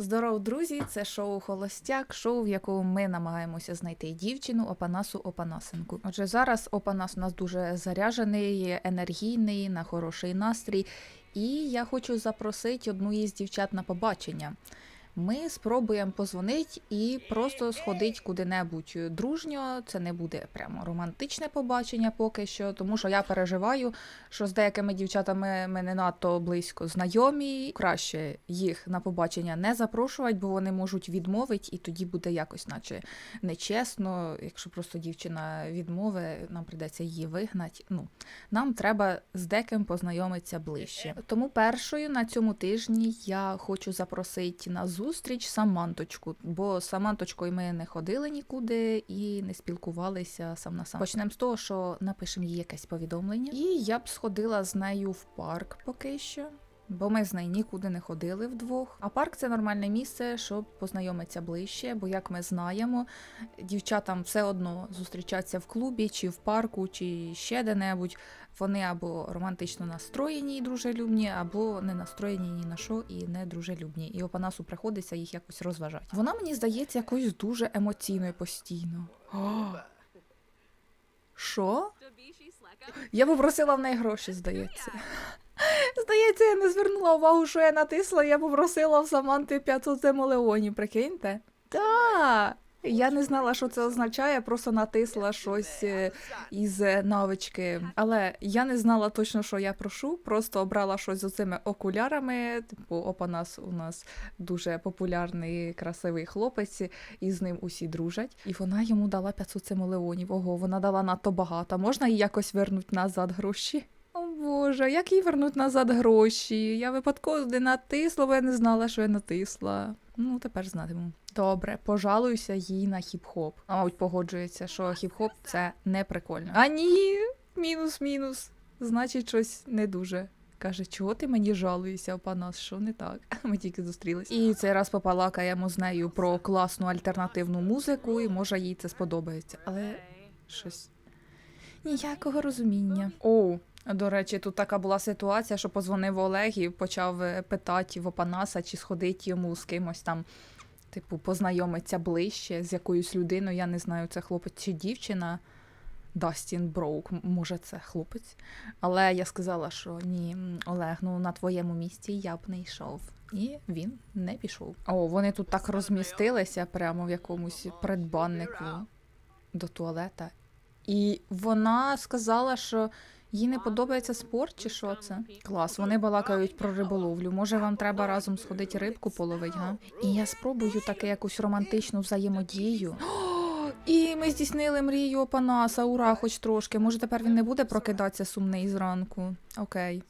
Здоров, друзі! Це шоу Холостяк, шоу, в якому ми намагаємося знайти дівчину Опанасу Опанасенку. Отже, зараз Опанас у нас дуже заряжений, енергійний, на хороший настрій. І я хочу запросити одну із дівчат на побачення. Ми спробуємо позвонити і просто сходити куди-небудь дружньо. Це не буде прямо романтичне побачення поки що, тому що я переживаю, що з деякими дівчатами ми не надто близько знайомі. Краще їх на побачення не запрошувати, бо вони можуть відмовити, і тоді буде якось, наче нечесно. Якщо просто дівчина відмовить, нам прийдеться її вигнати. Ну нам треба з деким познайомитися ближче. Тому першою на цьому тижні я хочу запросити на зустріч Саманточку, бо Саманточкою ми не ходили нікуди і не спілкувалися сам на сам. Почнемо з того, що напишемо їй якесь повідомлення, і я б сходила з нею в парк поки що. Бо ми з нею нікуди не ходили вдвох. А парк це нормальне місце, щоб познайомитися ближче. Бо, як ми знаємо, дівчатам все одно зустрічатися в клубі, чи в парку, чи ще де-небудь. Вони або романтично настроєні і дружелюбні, або не настроєні ні на що і не дружелюбні. І Опанасу приходиться їх якось розважати. Вона мені здається якоюсь дуже емоційною постійно. Що? Я попросила в неї гроші, здається. Здається, я не звернула увагу, що я натисла, я попросила в Саманти 500 земолеонів, прикиньте? Так. Я не знала, що це означає, просто натисла щось е, із е, навички. Але я не знала точно, що я прошу, просто обрала щось з цими окулярами. Типу, Опанас у нас дуже популярний, красивий хлопець, і з ним усі дружать. І вона йому дала 500 симолеонів. Ого, вона дала надто багато. Можна їй якось вернути назад гроші? О Боже, як їй вернуть назад гроші? Я випадково не натисла, бо я не знала, що я натисла. Ну, тепер знатиму. Добре, пожалуюся їй на хіп-хоп. А мабуть, погоджується, що хіп-хоп це не прикольно. А ні, мінус-мінус. Значить, щось не дуже. Каже, чого ти мені жалуєшся, панас, що не так? Ми тільки зустрілись. І цей раз попалакаємо з нею про класну альтернативну музику, і може їй це сподобається. Але щось ніякого розуміння. Оу. До речі, тут така була ситуація, що позвонив Олег і почав е, питати в Опанаса, чи сходить йому з кимось там, типу, познайомиться ближче з якоюсь людиною. Я не знаю, це хлопець чи дівчина. Дастін Броук, може, це хлопець. Але я сказала, що ні, Олег, ну на твоєму місці я б не йшов. І він не пішов. О, вони тут так розмістилися прямо в якомусь предбаннику до туалета. І вона сказала, що їй не подобається спорт, чи що це? Клас, вони балакають про риболовлю. Може, вам треба разом сходити рибку половить, га? І я спробую таке якусь романтичну взаємодію. І ми здійснили мрію Опанаса, ура, хоч трошки. Може, тепер він не буде прокидатися сумний зранку. Окей.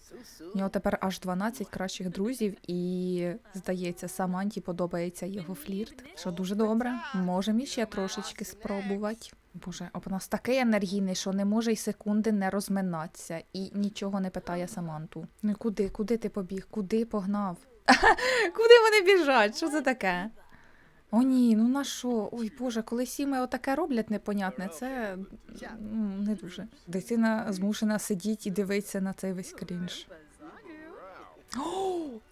У нього тепер аж 12 кращих друзів, і здається, Саманті подобається його флірт. Що дуже добре. Можемо іще трошечки спробувати. Боже, Опанас такий енергійний, що не може й секунди не розминатися і нічого не питає Саманту. Ну куди, куди ти побіг? Куди погнав? куди вони біжать? Що це таке? О, ні, ну на що? Ой Боже, коли сіми отаке роблять непонятне, це ну, не дуже. Дитина змушена сидіти і дивитися на цей весь крінж.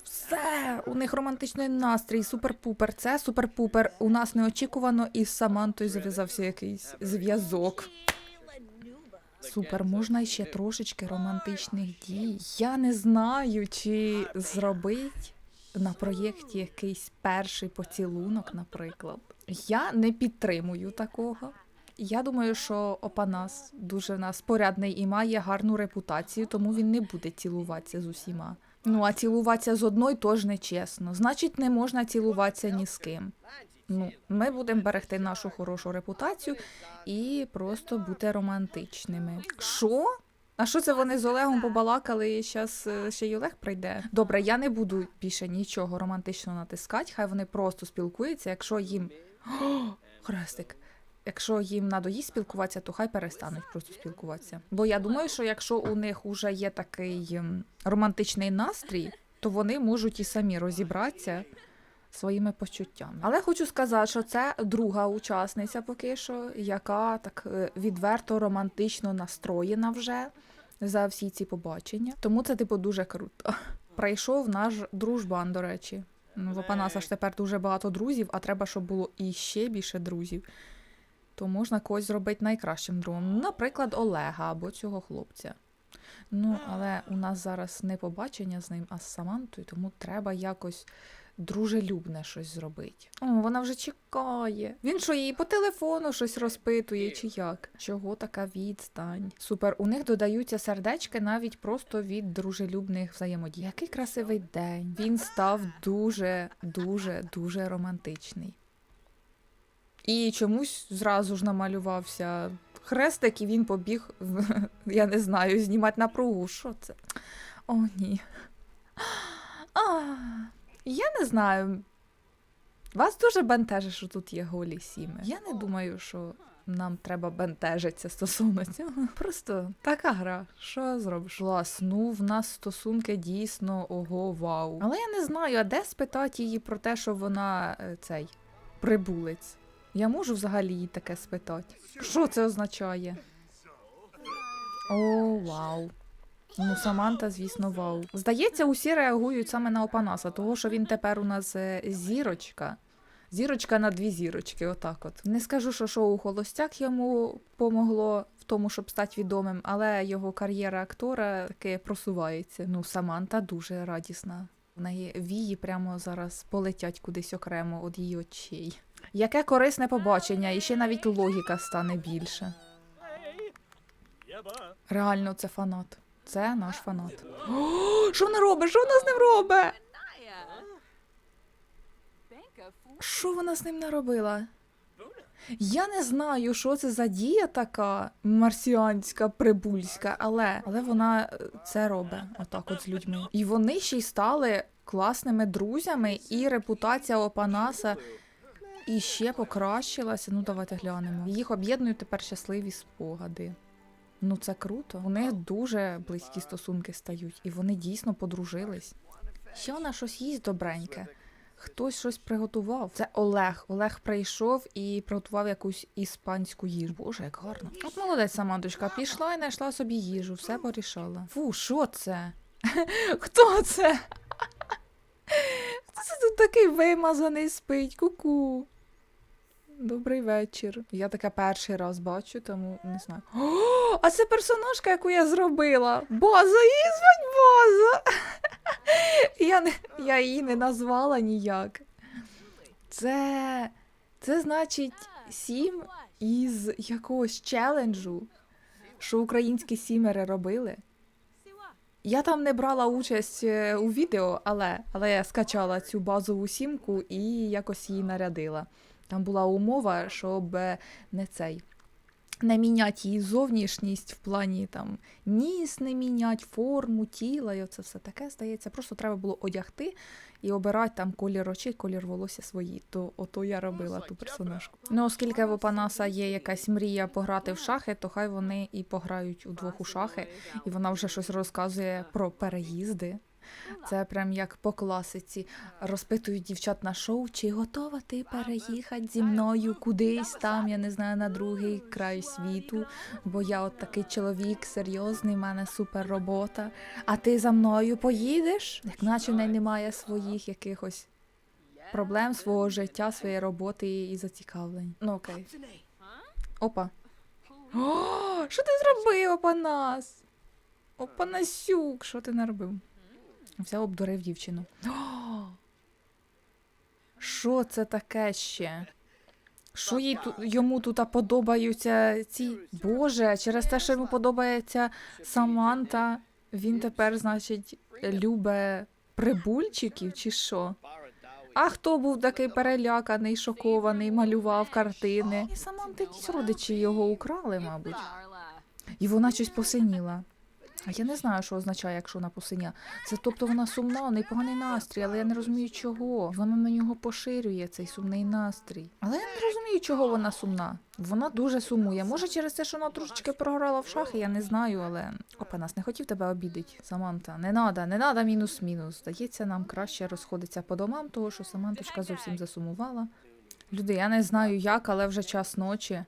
Все! У них романтичний настрій, супер-пупер. Це супер-пупер. У нас неочікувано із Самантою зав'язався якийсь зв'язок. Супер, можна ще трошечки романтичних дій. Я не знаю, чи зробить на проєкті якийсь перший поцілунок, наприклад. Я не підтримую такого. Я думаю, що Опанас дуже в нас порядний і має гарну репутацію, тому він не буде цілуватися з усіма. Ну а цілуватися з одною теж нечесно. Значить, не можна цілуватися ні з ким. Ну, ми будемо берегти нашу хорошу репутацію і просто бути романтичними. Що? А що це вони з Олегом побалакали і зараз ще й Олег прийде? Добре, я не буду більше нічого романтично натискати, хай вони просто спілкуються, якщо їм. О, хрестик. Якщо їм надоїсть спілкуватися, то хай перестануть просто спілкуватися. Бо я думаю, що якщо у них вже є такий ем, романтичний настрій, то вони можуть і самі розібратися своїми почуттями. Але хочу сказати, що це друга учасниця поки що, яка так е, відверто романтично настроєна вже за всі ці побачення. Тому це типу дуже круто. Прийшов наш дружбан, до речі. Ну, в Опанаса ж тепер дуже багато друзів, а треба, щоб було іще більше друзів. То можна когось зробити найкращим другом. Наприклад, Олега або цього хлопця. Ну, але у нас зараз не побачення з ним, а з Самантою, тому треба якось дружелюбне щось зробити. О, вона вже чекає. Він що, їй по телефону щось розпитує, чи як? Чого така відстань? Супер, у них додаються сердечки навіть просто від дружелюбних взаємодій. Який красивий день. Він став дуже, дуже, дуже романтичний. І чомусь зразу ж намалювався хрестик, і він побіг, я не знаю, знімати напругу. Що це? О, ні. А, я не знаю. Вас дуже бентежить, що тут є голі сіми. Я не думаю, що нам треба бентежитися стосовно цього. Просто така гра. Що зробиш? Клас, ну в нас стосунки дійсно ого, вау. Але я не знаю, а де спитати її про те, що вона е, цей прибулець. Я можу взагалі їй таке спитати. Що це означає? О, вау. Ну, Саманта, звісно, вау. Здається, усі реагують саме на Опанаса, того, що він тепер у нас е, зірочка. Зірочка на дві зірочки, отак от. Не скажу, що шоу Холостяк йому помогло в тому, щоб стати відомим, але його кар'єра актора таки просувається. Ну, Саманта дуже радісна. В неї вії прямо зараз полетять кудись окремо від її очей. Яке корисне побачення, і ще навіть логіка стане більше. Реально, це фанат. Це наш фанат. О, що вона робить? Що вона з ним робить? Що вона з ним наробила? Я не знаю, що це за дія така марсіанська, прибульська, але, але вона е, це робить отак от з людьми. І вони ще й стали класними друзями, і репутація Опанаса і ще покращилася. Ну, давайте глянемо. Їх об'єднують тепер щасливі спогади. Ну, це круто. Них дуже близькі стосунки стають, і вони дійсно подружились. Ще вона щось їсть добреньке. Хтось щось приготував. Це Олег. Олег прийшов і приготував якусь іспанську їжу. Боже, як гарно. От молодець Саманточка, пішла і знайшла собі їжу, все порішала. Фу, що це? Хто це? Хто це тут такий вимазаний спить? Ку-ку. Добрий вечір. Я таке перший раз бачу, тому не знаю. О, а це персонажка, яку я зробила. База, її звать База. Я, не, я її не назвала ніяк. Це. Це значить сім із якогось челенджу, що українські сімери робили. Я там не брала участь е, у відео, але, але я скачала цю базову сімку і якось її нарядила. Там була умова, щоб не цей. Не міняти її зовнішність в плані там ніс не міняти, форму, тіла, і оце все таке здається. Просто треба було одягти і обирати там колір очей, колір волосся свої. То ото я робила ту персонажку. Ну, оскільки в Опанаса є якась мрія пограти в шахи, то хай вони і пограють удвох у шахи, і вона вже щось розказує про переїзди. Це прям як по класиці. Розпитують дівчат на шоу, чи готова ти переїхати зі мною кудись там, я не знаю, на другий край світу. Бо я от такий чоловік серйозний, в мене супер робота. А ти за мною поїдеш? Як наче в неї немає своїх якихось проблем, свого життя, своєї роботи і зацікавлень. Ну окей. Опа. О, що ти зробив, Опанас? Опанасюк, що ти наробив? Взяв обдурив дівчину. Що це таке ще? Що їй ту, йому тут подобаються ці. Боже, через те, що йому подобається Саманта, він тепер, значить, любе прибульчиків чи що? А хто був такий переляканий, шокований, малював картини? І Саманти якісь родичі його украли, мабуть. І вона щось посиніла. А я не знаю, що означає, якщо вона посиня. Це тобто вона сумна, у неї поганий настрій, але я не розумію чого. Вона на нього поширює цей сумний настрій. Але я не розумію, чого вона сумна. Вона дуже сумує. Може, через те, що вона трошечки програла в шахи, я не знаю, але опа, нас не хотів тебе обідати, Саманта. Не надо, не надо мінус-мінус. Здається, нам краще розходиться по домам, того що Саманточка зовсім засумувала. Люди, я не знаю як, але вже час ночі.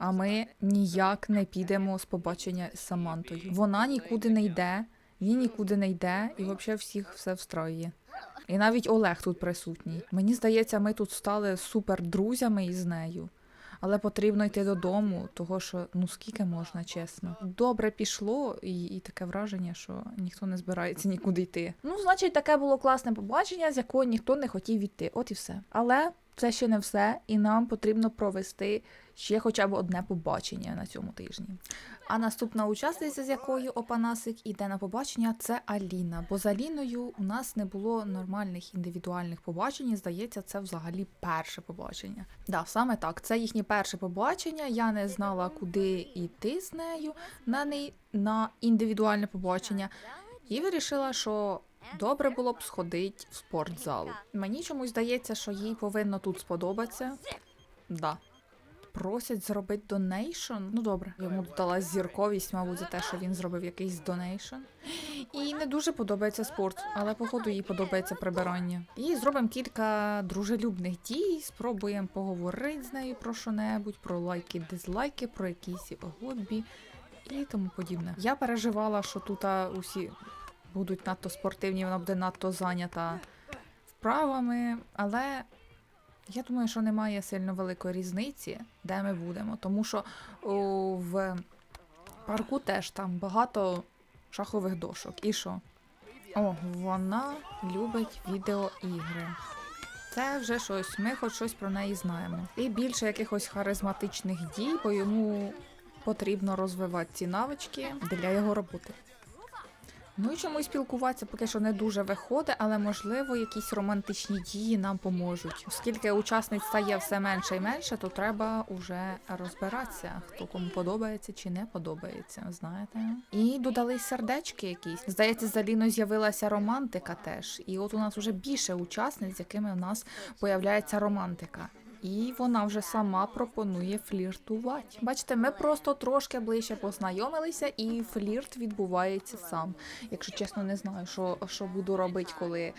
А ми ніяк не підемо з побачення з Самантою. Вона нікуди не йде, він нікуди не йде, і взагалі всіх все встроює. І навіть Олег тут присутній. Мені здається, ми тут стали супер друзями із нею. Але потрібно йти додому, того що ну скільки можна, чесно. Добре пішло, і, і таке враження, що ніхто не збирається нікуди йти. Ну, значить, таке було класне побачення, з якого ніхто не хотів йти. От і все. Але це ще не все, і нам потрібно провести ще хоча б одне побачення на цьому тижні. А наступна учасниця, з якою Опанасик іде на побачення, це Аліна. Бо з Аліною у нас не було нормальних індивідуальних побачень. і, Здається, це взагалі перше побачення. Да, саме так. Це їхнє перше побачення. Я не знала, куди йти з нею на неї на індивідуальне побачення. І вирішила, що добре було б сходити в спортзал. Мені чомусь здається, що їй повинно тут сподобатися. Да. Просять зробити донейшн. Ну добре, йому додалась зірковість, мабуть, за те, що він зробив якийсь донейшн. І не дуже подобається спорт, але походу їй подобається прибирання. І зробимо кілька дружелюбних дій, спробуємо поговорити з нею про що-небудь, про лайки, дизлайки, про якісь хобі і тому подібне. Я переживала, що тут усі будуть надто спортивні, вона буде надто зайнята вправами, але я думаю, що немає сильно великої різниці, де ми будемо, тому що о, в парку теж там багато шахових дошок. І що? О, вона любить відеоігри. Це вже щось, ми хоч щось про неї знаємо. І більше якихось харизматичних дій, бо йому потрібно розвивати ці навички для його роботи. Ну і чомусь спілкуватися поки що не дуже виходить, але можливо якісь романтичні дії нам поможуть. Оскільки учасниць стає все менше і менше, то треба уже розбиратися, хто кому подобається чи не подобається, знаєте. І додались сердечки якісь. Здається, з Аліною з'явилася романтика теж. І от у нас вже більше учасниць, з якими у нас появляється романтика. І вона вже сама пропонує фліртувати. Бачите, ми просто трошки ближче познайомилися, і флірт відбувається сам. Якщо чесно, не знаю, що, що буду робити, коли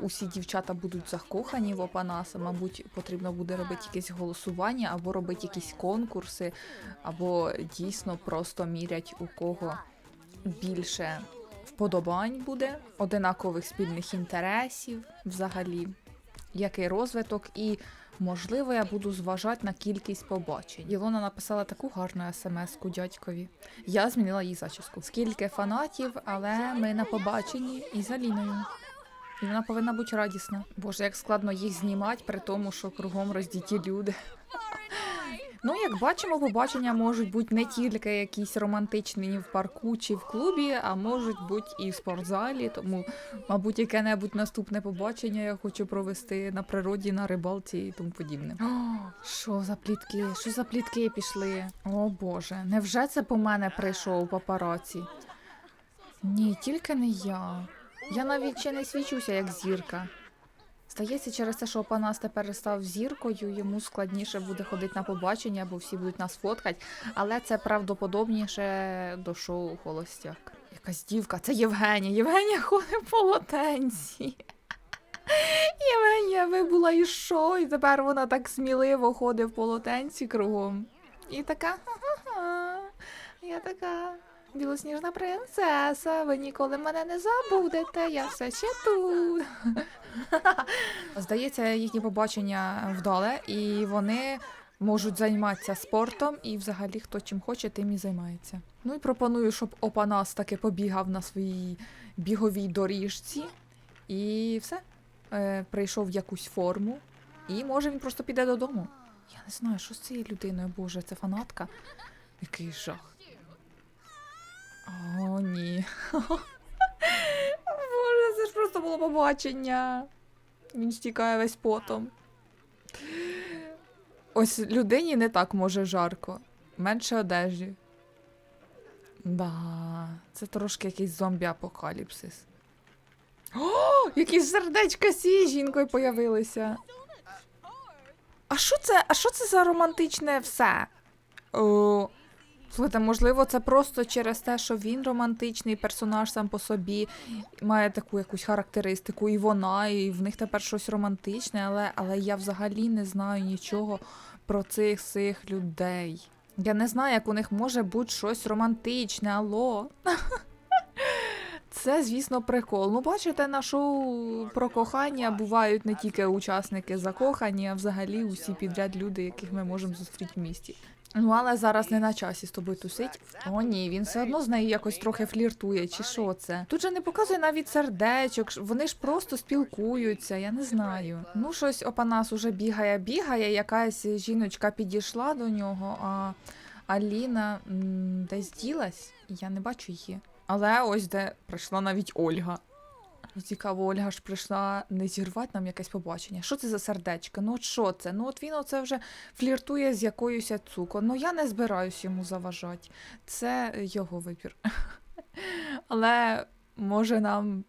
усі дівчата будуть закохані в Опанаса. Мабуть, потрібно буде робити якесь голосування, або робити якісь конкурси, або дійсно просто мірять у кого більше вподобань буде, одинакових спільних інтересів взагалі, який розвиток і. Можливо, я буду зважати на кількість побачень. Ілона написала таку гарну смс-ку дядькові. Я змінила їй зачіску. Скільки фанатів, але ми на побаченні із Аліною. І вона повинна бути радісна. Боже, як складно їх знімати, при тому, що кругом роздіті люди. Ну, як бачимо, побачення можуть бути не тільки якісь романтичні в парку чи в клубі, а можуть бути і в спортзалі. Тому, мабуть, яке-небудь наступне побачення я хочу провести на природі, на рибалці і тому подібне. О, що за плітки? Що за плітки пішли? О Боже, невже це по мене прийшов папараці? Ні, тільки не я. Я навіть ще не свічуся як зірка. Здається, через те, що Опанас тепер став зіркою, йому складніше буде ходити на побачення, бо всі будуть нас фоткати. Але це правдоподобніше до шоу Холостяк. Якась дівка, це Євгенія. Євгенія ходить в полотенці. Євгенія вибула із шоу, і тепер вона так сміливо ходить в полотенці кругом. І така, ха-ха-ха, я така білосніжна принцеса, ви ніколи мене не забудете, я все ще тут. Здається, їхні побачення вдале, і вони можуть займатися спортом, і взагалі хто чим хоче, тим і займається. Ну і пропоную, щоб Опанас таки побігав на своїй біговій доріжці, і все. Е, прийшов в якусь форму, і може він просто піде додому. Я не знаю, що з цією людиною, боже, це фанатка. Який жах. О, ні. Боже, це ж просто було побачення. Він стікає весь потом. Ось людині не так може жарко. Менше одежі. Да, це трошки якийсь зомбі-апокаліпсис. О, якісь сердечка цією жінкою появилися. А що це? А що це за романтичне все? О, слухайте, можливо, це просто через те, що він романтичний персонаж сам по собі, має таку якусь характеристику, і вона, і в них тепер щось романтичне, але, але я взагалі не знаю нічого про цих цих людей. Я не знаю, як у них може бути щось романтичне, алло. Це, звісно, прикол. Ну, бачите, на шоу про кохання бувають не тільки учасники закохані, а взагалі усі підряд люди, яких ми можемо зустріти в місті. Ну, але зараз не на часі з тобою тусить. О, ні, він все одно з нею якось трохи фліртує, чи що це. Тут же не показує навіть сердечок, вони ж просто спілкуються, я не знаю. Ну, щось Опанас уже бігає, бігає, якась жіночка підійшла до нього, а Аліна м, десь ділась, я не бачу її. Але ось де прийшла навіть Ольга. Ну, Цікаво, Ольга ж прийшла не зірвати нам якесь побачення. Що це за сердечко? Ну от що це? Ну от він оце вже фліртує з якоюсь цуко. Ну я не збираюсь йому заважати. Це його вибір. Але може нам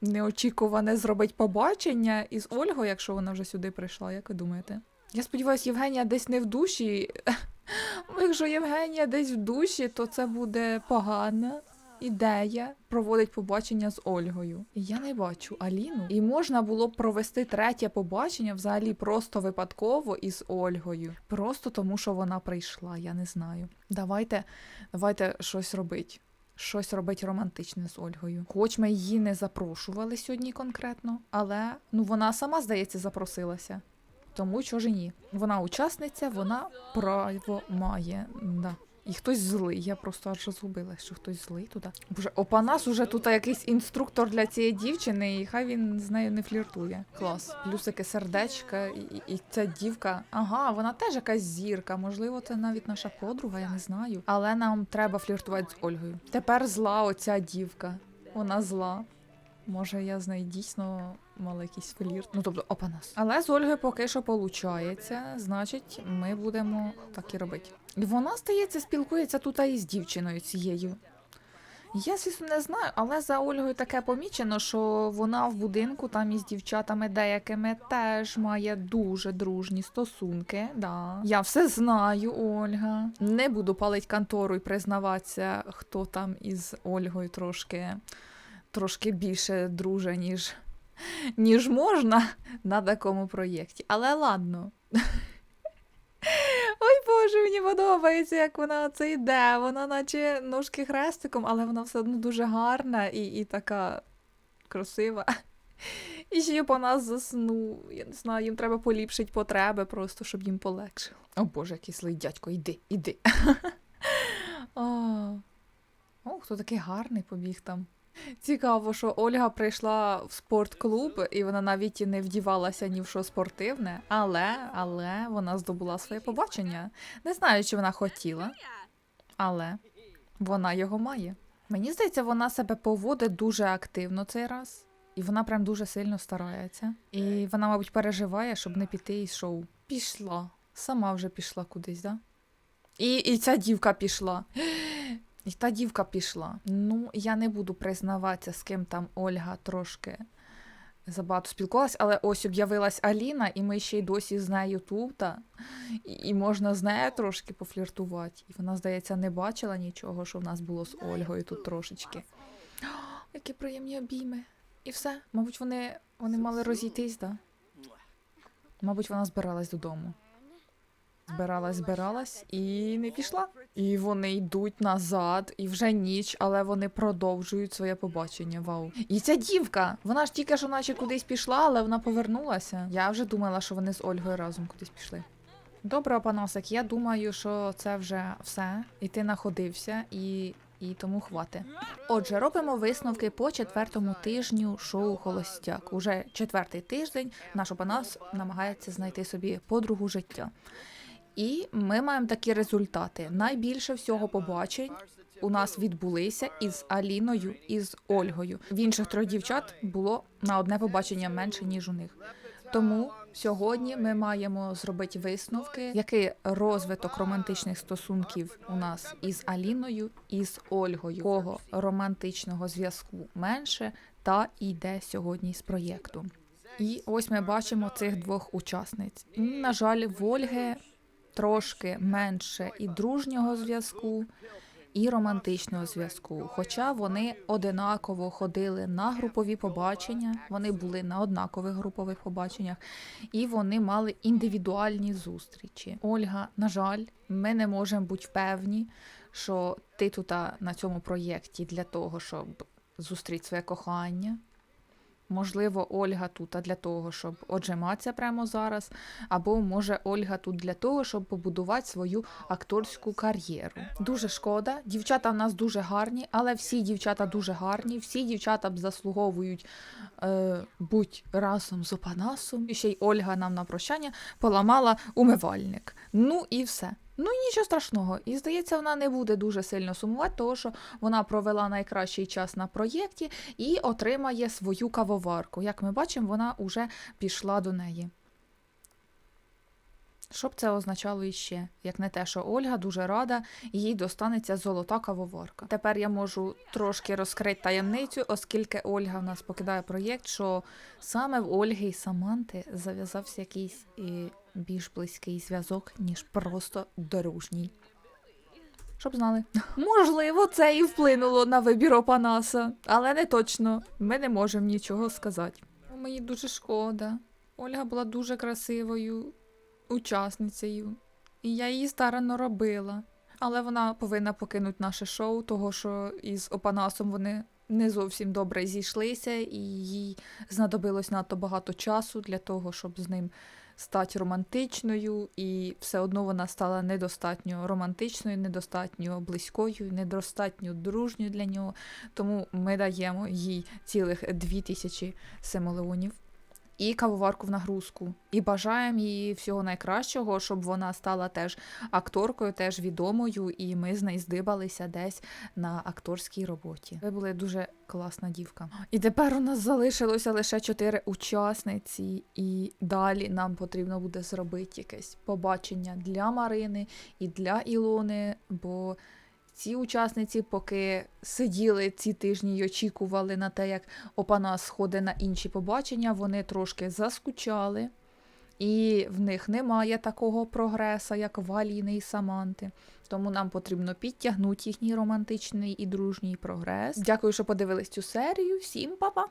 неочікуване зробить побачення із Ольгою, якщо вона вже сюди прийшла, як ви думаєте? Я сподіваюся, Євгенія десь не в душі. Якщо Євгенія десь в душі, то це буде погана ідея проводить побачення з Ольгою. Я не бачу Аліну. І можна було б провести третє побачення взагалі просто випадково із Ольгою. Просто тому, що вона прийшла. Я не знаю. Давайте, давайте щось робити. Щось робить романтичне з Ольгою. Хоч ми її не запрошували сьогодні конкретно, але ну вона сама, здається, запросилася. Тому чого ж ні? Вона учасниця, вона право має. Да. І хтось злий. Я просто аж розгубилась, що хтось злий туди. Боже, Опанас уже тут якийсь інструктор для цієї дівчини, і хай він з нею не фліртує. Клас. Плюсики сердечка, і, і, і ця дівка. Ага, вона теж якась зірка. Можливо, це навіть наша подруга, я не знаю. Але нам треба фліртувати з Ольгою. Тепер зла оця дівка. Вона зла. Може, я з нею дійсно мала якийсь флірт. Ну тобто, опанас. Але з Ольгою поки що получається, значить, ми будемо так і робити. І вона, здається, спілкується тут із дівчиною цією. Я, звісно, не знаю, але за Ольгою таке помічено, що вона в будинку там із дівчатами деякими теж має дуже дружні стосунки. Да. Я все знаю, Ольга. Не буду палить контору і признаватися, хто там із Ольгою трошки, трошки більше друже, ніж, ніж можна на такому проєкті. Але ладно. Ой Боже, мені подобається, як вона це йде. Вона наче ножки хрестиком, але вона все одно дуже гарна і, і така красива. І ще по нас заснув. Я не знаю, їм треба поліпшити потреби, просто щоб їм полегшило. О Боже, який злий дядько, іди. О, О, хто такий гарний побіг там. Цікаво, що Ольга прийшла в спортклуб, і вона навіть і не вдівалася ні в що спортивне, але, але вона здобула своє побачення. Не знаю, чи вона хотіла, але вона його має. Мені здається, вона себе поводить дуже активно цей раз, і вона прям дуже сильно старається. І вона, мабуть, переживає, щоб не піти із шоу. Пішла. Сама вже пішла кудись, да? І, і ця дівка пішла. І та дівка пішла. Ну, я не буду признаватися, з ким там Ольга трошки забагато спілкувалась, але ось об'явилась Аліна, і ми ще й досі з нею тут. І, і можна з нею трошки пофліртувати. І вона, здається, не бачила нічого, що в нас було з Ольгою тут трошечки. О, які приємні обійми. І все. Мабуть, вони, вони мали розійтись, так? Да? Мабуть, вона збиралась додому. Збиралась, збиралась і не пішла. І вони йдуть назад, і вже ніч, але вони продовжують своє побачення. Вау. І ця дівка, вона ж тільки що наче кудись пішла, але вона повернулася. Я вже думала, що вони з Ольгою разом кудись пішли. Добре, Опанасик, я думаю, що це вже все. І ти находився, і, і тому хвати. Отже, робимо висновки по четвертому тижню шоу Холостяк. Уже четвертий тиждень наш Опанас намагається знайти собі подругу життя. І ми маємо такі результати. Найбільше всього побачень у нас відбулися із Аліною і з Ольгою. В інших трьох дівчат було на одне побачення менше ніж у них. Тому сьогодні ми маємо зробити висновки, який розвиток романтичних стосунків у нас із Аліною і з Ольгою. Кого романтичного зв'язку менше та йде сьогодні з проєкту. І ось ми бачимо цих двох учасниць. На жаль, в Ольги трошки менше і дружнього зв'язку, і романтичного зв'язку. Хоча вони одинаково ходили на групові побачення, вони були на однакових групових побаченнях, і вони мали індивідуальні зустрічі. Ольга, на жаль, ми не можемо бути впевні, що ти тут на цьому проєкті для того, щоб зустріти своє кохання. Можливо, Ольга тут для того, щоб оджиматися прямо зараз, або може Ольга тут для того, щоб побудувати свою акторську кар'єру. Дуже шкода. Дівчата в нас дуже гарні, але всі дівчата дуже гарні, всі дівчата б заслуговують е, будь разом з Опанасом. І ще й Ольга нам на прощання поламала умивальник. Ну і все. Ну нічого страшного. І здається, вона не буде дуже сильно сумувати, тому що вона провела найкращий час на проєкті і отримає свою кавоварку. Як ми бачимо, вона вже пішла до неї. Що б це означало іще? Як не те, що Ольга дуже рада, їй достанеться золота кавоварка. Тепер я можу трошки розкрити таємницю, оскільки Ольга в нас покидає проєкт, що саме в Ольги і Саманти зав'язався якийсь і більш близький зв'язок, ніж просто дружній. Щоб знали. Можливо, це і вплинуло на вибір Опанаса, але не точно. Ми не можемо нічого сказати. Мені дуже шкода. Ольга була дуже красивою учасницею, і я її старанно робила. Але вона повинна покинути наше шоу, того що із Опанасом вони не зовсім добре зійшлися, і їй знадобилось надто багато часу для того, щоб з ним стати романтичною, і все одно вона стала недостатньо романтичною, недостатньо близькою, недостатньо дружньою для нього. Тому ми даємо їй цілих дві тисячі семилеонів і кавоварку в нагрузку. І бажаємо їй всього найкращого, щоб вона стала теж акторкою, теж відомою, і ми з нею здибалися десь на акторській роботі. Ви були дуже класна дівка. І тепер у нас залишилося лише чотири учасниці, і далі нам потрібно буде зробити якесь побачення для Марини і для Ілони, бо. Ці учасниці, поки сиділи ці тижні й очікували на те, як опана сходить на інші побачення, вони трошки заскучали, і в них немає такого прогреса, як в Аліни і Саманти. Тому нам потрібно підтягнути їхній романтичний і дружній прогрес. Дякую, що подивились цю серію. Всім па-па!